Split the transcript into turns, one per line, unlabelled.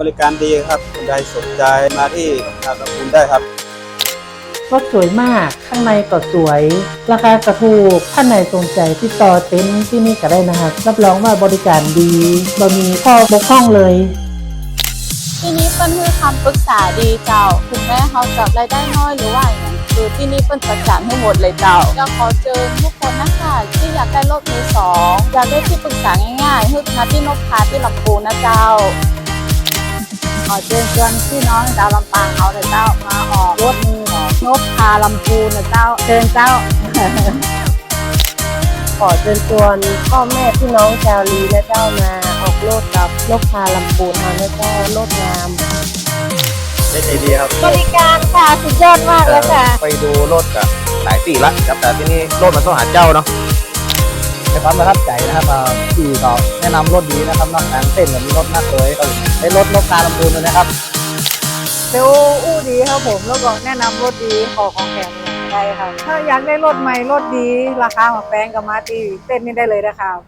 บริการดีครับคนใดสนใจมาที่ทางลำพูนได้ครับ
รถสวยมากข้างในก็สวย ราคาก็ถูกท่านไหนสนใจที่ต่อเต็นท์ที่นี่ก็ได้นะครับรับรองว่าบริการดีบ่มีข้อบกพร่องเลย
ที่นี้เปิ้นให้คำปรึกษาดีเจ้าถึงแม้เขาจะรายได้น้อยหรือว่าอย่างนั้นคือที่นี่เปิ้นจัดการให้หมดเลยเจ้าก็ขอเชิญทุกคนนะคะที่อยากได้รถมือสองอยากได้ที่ปรึกษาง่ายๆให้มาที่นกพาที่ลำพูนนะเจ้า ขอเชิญชวนพี่น้องชาวลำปางเขาเลยเจ้ามาออกรถมือสองนกพาลำพูนนะเจ้าเชิญเจ้า
ขอเชิญชวนพ่อแม่พี่น้องชาวลีและเจ้ามาออกโลดกับนกพาลำพูนเฮาและเจ้าโลดงาม
เล่นไอเดียครับ
บริการค่ะสุดยอดมากเลยค่ะ
ไปดูรถกับหลายปีละครับแต่ที่นี่รถมันต้องหาเจ้าเนาะ ในความประทับใจนะครับอ่าพี่ก็แนะนำรถดีนะครับนอกจากเต้นแบบมีรถนักเลยก็ได้รถนกตาลำพูนเลยนะครับ
เซลอู้ดีครับผมแล้วก็แนะนำรถดีขอของแถมได้ครับถ้าอยากได้รถใหม่รถดี ราคาของแพงกับมาตีเต้นนี่ได้เลยนะครับ